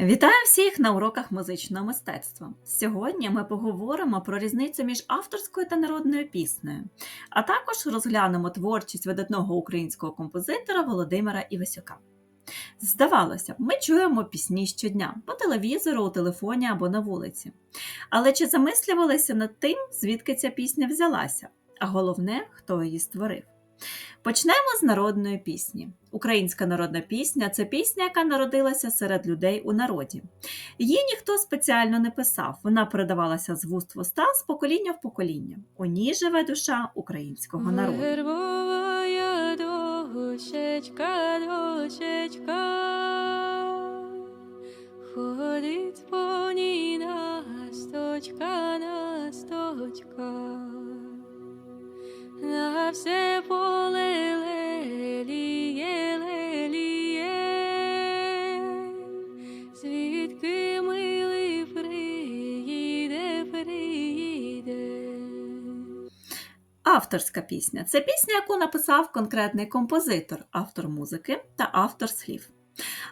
Вітаю всіх на уроках музичного мистецтва. Сьогодні ми поговоримо про різницю між авторською та народною піснею, а також розглянемо творчість видатного українського композитора Володимира Івасюка. Здавалося б, ми чуємо пісні щодня по телевізору, у телефоні або на вулиці. Але чи замислювалися над тим, звідки ця пісня взялася, а головне, хто її створив? Почнемо з народної пісні. Українська народна пісня це пісня, яка народилася серед людей у народі. Її ніхто спеціально не писав, вона передавалася з вуст в уста з покоління в покоління. У ній живе душа українського народу. Дощечка, дощечка, ходить по ній насточка, насточка, на все поле Авторська пісня це пісня, яку написав конкретний композитор, автор музики та автор слів.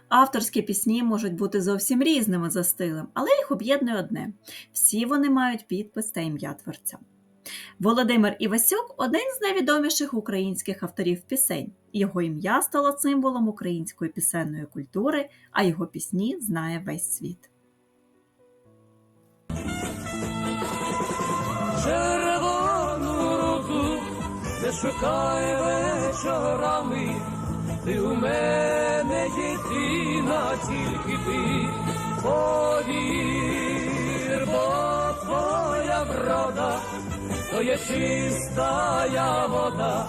Авторські пісні можуть бути зовсім різними за стилем, але їх об'єднує одне: всі вони мають підпис та ім'я творця. Володимир Івасюк один з найвідоміших українських авторів пісень. Його ім'я стало символом української пісенної культури, а його пісні знає весь світ. Не шукай вечорами, ти у мене єдина, тільки ти повір, бо твоя врода, то є чистая вода,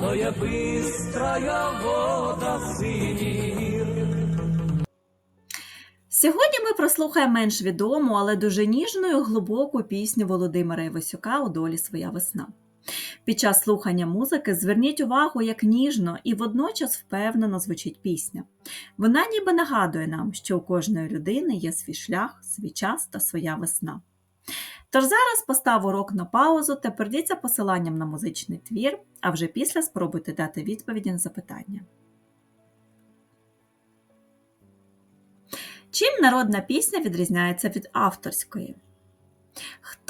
то є бистрая вода синір. Сьогодні ми прослухаємо менш відому, але дуже ніжну і глибоку пісню Володимира Івасюка у долі своя весна. Під час слухання музики зверніть увагу, як ніжно і водночас впевнено звучить пісня. Вона ніби нагадує нам, що у кожної людини є свій шлях, свій час та своя весна. Тож зараз постав урок на паузу та перейдіть посиланням на музичний твір, а вже після спробуйте дати відповіді на запитання. Чим народна пісня відрізняється від авторської?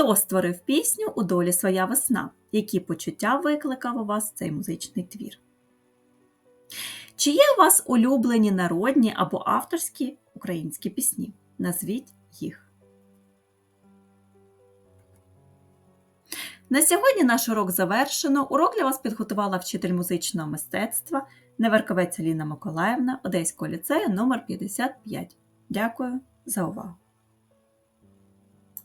Хто створив пісню у долі своя весна? Які почуття викликав у вас цей музичний твір? Чи є у вас улюблені народні або авторські українські пісні? Назвіть їх. На сьогодні наш урок завершено. Урок для вас підготувала вчитель музичного мистецтва Неверковець Аліна Миколаївна Одеського ліцею номер 55 Дякую за увагу!